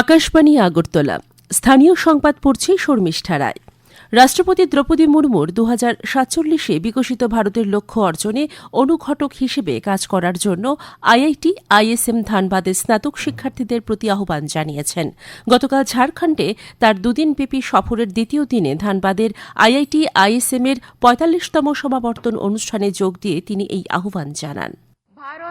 আকাশবাণী আগরতলা। স্থানীয় সংবাদ পড়ছে শর্মিষ্ঠা রায়। রাষ্ট্রপতি দ্রৌপদী মুর্মুর দু সাতচল্লিশে বিকশিত ভারতের লক্ষ্য অর্জনে অনুঘটক হিসেবে কাজ করার জন্য আইআইটি, আইএসএম ধানবাদের স্নাতক শিক্ষার্থীদের প্রতি আহ্বান জানিয়েছেন। গতকাল ঝাড়খণ্ডে তার দুদিনব্যাপী সফরের দ্বিতীয় দিনে ধানবাদের আইআইটি, আইএসএম এর পঁয়তাল্লিশতম সমাবর্তন অনুষ্ঠানে যোগ দিয়ে তিনি এই আহ্বান জানান।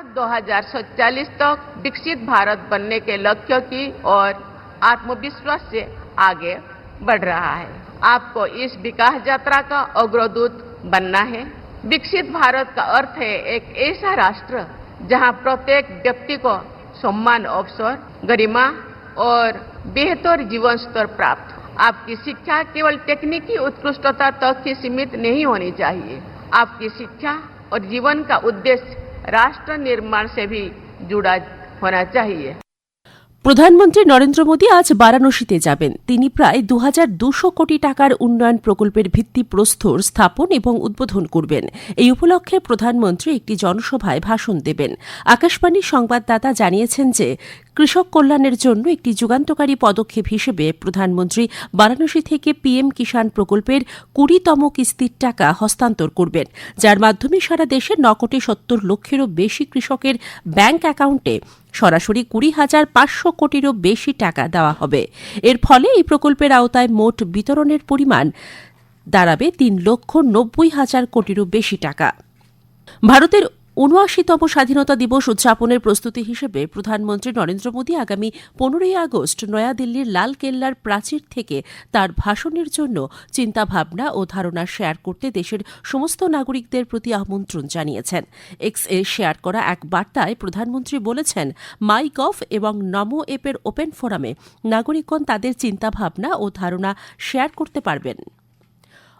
भारत 2047 तक विकसित भारत बनने के लक्ष्य की और आत्मविश्वास से आगे बढ़ रहा है। आपको इस विकास यात्रा का अग्रदूत बनना है। विकसित भारत का अर्थ है एक ऐसा राष्ट्र जहाँ प्रत्येक व्यक्ति को सम्मान, अवसर, गरिमा और बेहतर जीवन स्तर प्राप्त। आपकी शिक्षा केवल तकनीकी उत्कृष्टता तक ही सीमित नहीं होनी चाहिए। आपकी शिक्षा और जीवन का उद्देश्य राष्ट्र निर्माण से भी जुड़ा होना चाहिए প্রধানমন্ত্রী নরেন্দ্র মোদী আজ বারাণসীতে যাবেন তিনি প্রায় দু দুশো কোটি টাকার উন্নয়ন প্রকল্পের ভিত্তি প্রস্তর স্থাপন এবং উদ্বোধন করবেন এই উপলক্ষে প্রধানমন্ত্রী একটি জনসভায় ভাষণ দেবেন আকাশবাণীর সংবাদদাতা জানিয়েছেন যে কৃষক কল্যাণের জন্য একটি যুগান্তকারী পদক্ষেপ হিসেবে প্রধানমন্ত্রী বারাণসী থেকে পিএম কিষাণ প্রকল্পের কুড়িতম কিস্তির টাকা হস্তান্তর করবেন। যার মাধ্যমে সারা দেশে ন কোটি সত্তর লক্ষেরও বেশি কৃষকের ব্যাংক অ্যাকাউন্টে সরাসরি কুড়ি হাজার পাঁচশো কোটিরও বেশি টাকা দেওয়া হবে। এর ফলে এই প্রকল্পের আওতায় মোট বিতরণের পরিমাণ দাঁড়াবে তিন লক্ষ নব্বই হাজার কোটিরও বেশি টাকা। ভারতের উনআশিতম স্বাধীনতা দিবস উদযাপনের প্রস্তুতি হিসেবে প্রধানমন্ত্রী নরেন্দ্র মোদী আগামী পনেরোই আগস্ট নয়াদিল্লির লাল কেল্লার প্রাচীর থেকে তার ভাষণের জন্য চিন্তাভাবনা ও ধারণা শেয়ার করতে দেশের সমস্ত নাগরিকদের প্রতি আমন্ত্রণ জানিয়েছেন। এক্স এ শেয়ার করা এক বার্তায় প্রধানমন্ত্রী বলেছেন মাই গভ এবং নমো এপের ওপেন ফোরামে নাগরিকগণ তাদের চিন্তাভাবনা ও ধারণা শেয়ার করতে পারবেন।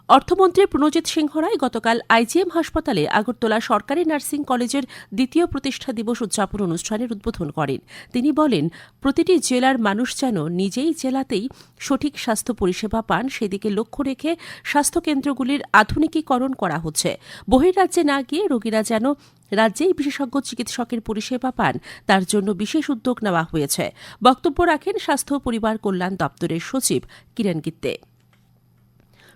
অর্থমন্ত্রী প্রণজিৎ সিংহ রায় গতকাল আইজিএম হাসপাতালে আগরতলা সরকারি নার্সিং কলেজের দ্বিতীয় প্রতিষ্ঠা দিবস উদযাপন অনুষ্ঠানের উদ্বোধন করেন। তিনি বলেন, প্রতিটি জেলার মানুষ যেন নিজেই জেলাতেই সঠিক স্বাস্থ্য পরিষেবা পান, সেদিকে লক্ষ্য রেখে স্বাস্থ্যকেন্দ্রগুলির আধুনিকীকরণ করা হচ্ছে। বহির্রাজ্যে না গিয়ে রোগীরা যেন রাজ্যেই বিশেষজ্ঞ চিকিৎসকের পরিষেবা পান, তার জন্য বিশেষ উদ্যোগ নেওয়া হয়েছে। বক্তব্য রাখেন স্বাস্থ্য পরিবার কল্যাণ দপ্তরের সচিব কিরণ গিত্তে।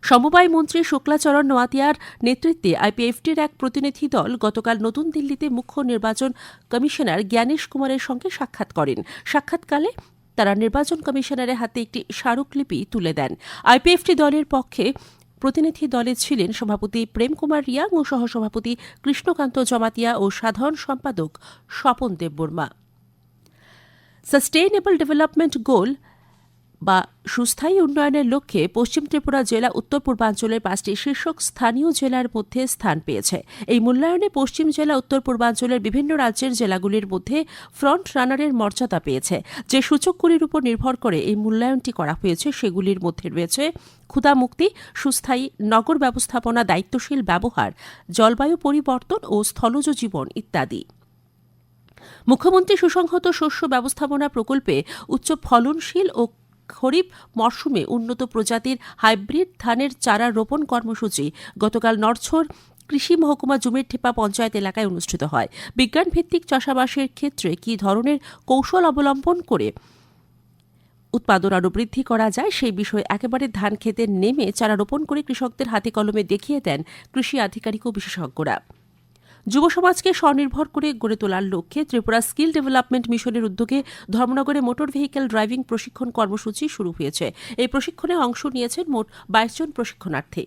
সমবায় মন্ত্রী শুক্লাচরণ নোয়াতিয়ার নেতৃত্বে আইপিএফটির এক প্রতিনিধি দল গতকাল নতুন দিল্লিতে মুখ্য নির্বাচন কমিশনার জ্ঞানেশ কুমারের সঙ্গে সাক্ষাৎ করেন। সাক্ষাৎকালে তারা নির্বাচন কমিশনারের হাতে একটি স্মারকলিপি তুলে দেন। আইপিএফটি দলের পক্ষে প্রতিনিধি দলে ছিলেন সভাপতি প্রেম কুমার রিয়াং ও সহসভাপতি কৃষ্ণকান্ত জমাতিয়া ও সাধারণ সম্পাদক Swapan Debbarma. Sustainable development goal বা সুস্থায়ী উন্নয়নের লক্ষ্যে পশ্চিম ত্রিপুরা জেলা উত্তর পূর্বাঞ্চলের পাঁচটি শীর্ষক স্থানীয় জেলার মধ্যে স্থান পেয়েছে। এই মূল্যায়নে পশ্চিম জেলা, উত্তর পূর্বাঞ্চলের বিভিন্ন রাজ্যের জেলাগুলির মধ্যে ফ্রন্ট রানারের মর্যাদা পেয়েছে। যে সূচকগুলির উপর নির্ভর করে এই মূল্যায়নটি করা হয়েছে, সেগুলির মধ্যে রয়েছে ক্ষুধামুক্তি সুস্থায়ী নগর ব্যবস্থাপনা দায়িত্বশীল ব্যবহার, জলবায়ু পরিবর্তন ও স্থলজ জীবন ইত্যাদি। মুখ্যমন্ত্রী সুসংহত শস্য ব্যবস্থাপনা প্রকল্পে উচ্চ ফলনশীল ও খরিফ মরশুমে উন্নত প্রজাতির হাইব্রিড ধানের চারা রোপণ কর্মসূচি গতকাল নরছর কৃষি মহকুমা জুমের ঠেপা পঞ্চায়েত এলাকায় অনুষ্ঠিত হয়। বিজ্ঞান ভিত্তিক চাষাবাসের ক্ষেত্রে কী ধরনের কৌশল অবলম্বন করে উৎপাদন আরও বৃদ্ধি করা যায়, সেই বিষয়ে একেবারে ধান খেতে নেমে চারা রোপণ করে কৃষকদের হাতে কলমে দেখিয়ে দেন কৃষি আধিকারিক ও বিশেষজ্ঞরা। যুব সমাজকে স্বনির্ভর করে গড়ে তোলার লক্ষ্যে ত্রিপুরা স্কিল ডেভেলপমেন্ট মিশনের উদ্যোগে ধর্মনগরে মোটর ভেহিকেল ড্রাইভিং প্রশিক্ষণ কর্মসূচি শুরু হয়েছে। এই প্রশিক্ষণে অংশ নিয়েছেন মোট বাইশ জন প্রশিক্ষণার্থী।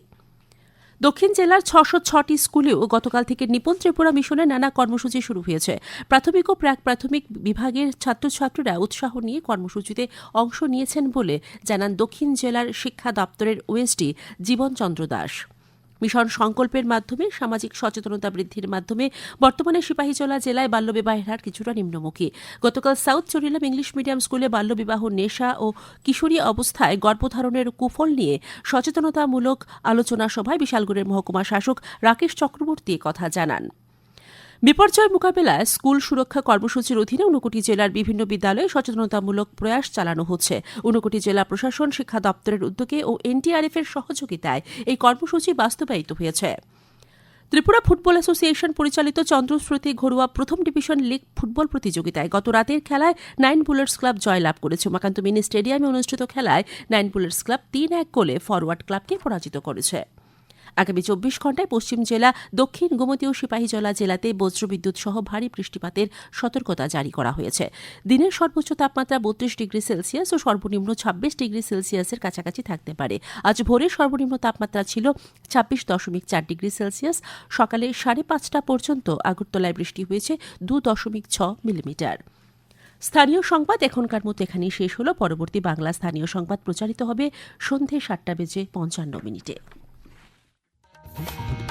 দক্ষিণ জেলার ছশো ছটি স্কুলেও গতকাল থেকে নিপুণ ত্রিপুরা মিশনের নানা কর্মসূচি শুরু হয়েছে। প্রাথমিক ও প্রাক প্রাথমিক বিভাগের ছাত্রছাত্রীরা উৎসাহ নিয়ে কর্মসূচিতে অংশ নিয়েছেন বলে জানান দক্ষিণ জেলার শিক্ষা দপ্তরের ওএসডি জীবনচন্দ্র দাস। মিশন সংকল্পের মাধ্যমে, সামাজিক সচেতনতা বৃদ্ধির মাধ্যমে বর্তমানে সিপাহীজলা জেলায় বাল্যবিবাহের হার কিছুটা নিম্নমুখী। গতকাল সাউথ চরিলাম ইংলিশ মিডিয়াম স্কুলে বাল্যবিবাহ, নেশা ও কিশোরী অবস্থায় গর্ভধারণের কুফল নিয়ে সচেতনতামূলক আলোচনা সভায় বিশালগড়ের মহকুমা শাসক রাকেশ চক্রবর্তী কথা জানান। বিপর্যয় মোকাবেলায় স্কুল সুরক্ষা কর্মসূচির অধীনে ঊনকোটি জেলার বিভিন্ন বিদ্যালয়ে সচেতনতামূলক প্রয়াস চালানো হচ্ছে। ঊনকোটি জেলা প্রশাসন, শিক্ষা দপ্তরের উদ্যোগে ও এনটিআরএফ এর সহযোগিতায় এই কর্মসূচি বাস্তবায়িত হয়েছে। ত্রিপুরা ফুটবল অ্যাসোসিয়েশন পরিচালিত চন্দ্রশ্রুতি ঘরোয়া প্রথম ডিভিশন লিগ ফুটবল প্রতিযোগিতায় গত রাতের খেলায় নাইন বুলার্স ক্লাব জয়লাভ করেছে। উমাকান্ত মিনি স্টেডিয়ামে অনুষ্ঠিত খেলায় নাইন বুলার্স ক্লাব তিন এক গোলে ফরওয়ার্ড ক্লাবকে পরাজিত করেছে। আগামী চব্বিশ ঘন্টায় পশ্চিম জেলা, দক্ষিণ গোমতী ও সিপাহীজলা জেলাতে বজ্রবিদ্যুৎ সহ ভারী বৃষ্টিপাতের সতর্কতা জারি করা হয়েছে। দিনের সর্বোচ্চ তাপমাত্রা বত্রিশ ডিগ্রি সেলসিয়াস ও সর্বনিম্ন ছাব্বিশ ডিগ্রি সেলসিয়াসের কাছাকাছি থাকতে পারে। আজ ভোরের সর্বনিম্ন তাপমাত্রা ছিল ছাব্বিশ দশমিক চার ডিগ্রি সেলসিয়াস। সকালে সাড়ে পাঁচটা পর্যন্ত আগরতলায় বৃষ্টি হয়েছে দু দশমিক ছ মিলিমিটার। স্থানীয় সংবাদ এখনকার মতো এখানেই শেষ হলো। পরবর্তী বাংলা স্থানীয় সংবাদ প্রচারিত হবে সন্ধে সাতটা বেজে পঞ্চান্ন মিনিটে। Mm-hmm.